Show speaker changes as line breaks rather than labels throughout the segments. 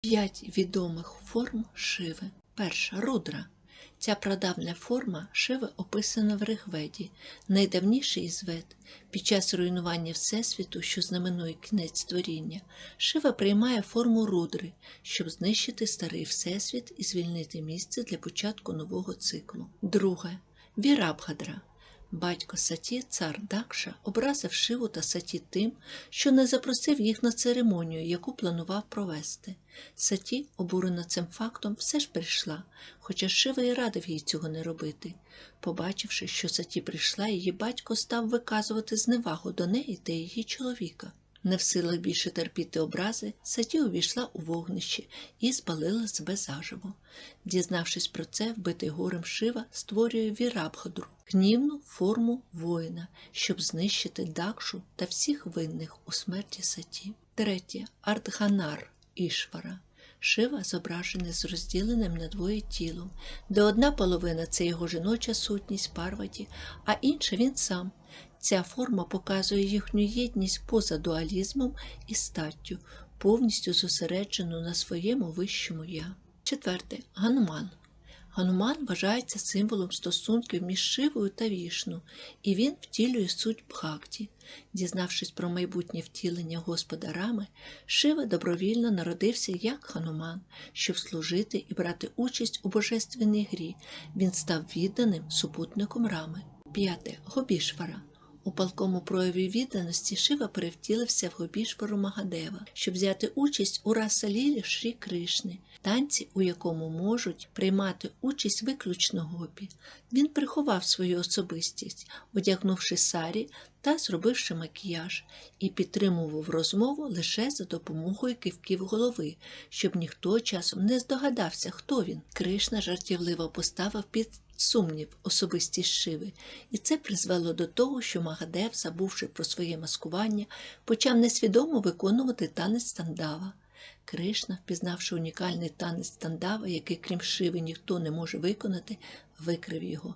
П'ять відомих форм шиви. Перша рудра. Ця прадавня форма шиви описана в Ригведі, найдавніший із вед. Під час руйнування Всесвіту, що знаменує кінець творіння, шива приймає форму рудри, щоб знищити старий Всесвіт і звільнити місце для початку нового циклу. Друге. Вірабгадра. Батько Саті, цар Дакша, образив Шиву та Саті тим, що не запросив їх на церемонію, яку планував провести. Саті, обурена цим фактом, все ж прийшла, хоча Шива і радив їй цього не робити. Побачивши, що Саті прийшла, її батько став виказувати зневагу до неї та її чоловіка. Не в силах більше терпіти образи, Саті увійшла у вогнище і спалила себе заживо. Дізнавшись про це, вбитий горем Шива створює вірабхадру, гнівну форму воїна, щоб знищити Дакшу та всіх винних у смерті Саті. Третє Артганар Ішвара. Шива зображений з розділеним на двоє тілом, де одна половина це його жіноча сутність Парваті, а інша він сам. Ця форма показує їхню єдність поза дуалізмом і статтю, повністю зосереджену на своєму вищому я. Четверте Гануман. Гануман вважається символом стосунків між Шивою та Вішну, і він втілює суть Бхакті. Дізнавшись про майбутнє втілення Господа Рами, Шива добровільно народився як Хануман, щоб служити і брати участь у божественній грі. Він став відданим супутником Рами. П'яте Гобішвара. У палкому прояві відданості Шива перевтілився в Гобішвару Магадева, щоб взяти участь у расалілі Шрі Кришни, танці, у якому можуть приймати участь виключно гопі. Він приховав свою особистість, одягнувши сарі та зробивши макіяж, і підтримував розмову лише за допомогою кивків голови, щоб ніхто часом не здогадався, хто він. Кришна жартівливо поставив під сумнів особистість Шиви, і це призвело до того, що Магадев, забувши про своє маскування, почав несвідомо виконувати танець тандава. Кришна, впізнавши унікальний танець тандава, який, крім Шиви, ніхто не може виконати, викрив його.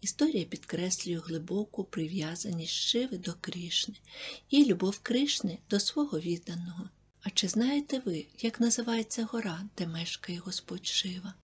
Історія підкреслює глибоку прив'язаність Шиви до Кришни і любов Кришни до свого відданого. А чи знаєте ви, як називається гора, де мешкає Господь Шива?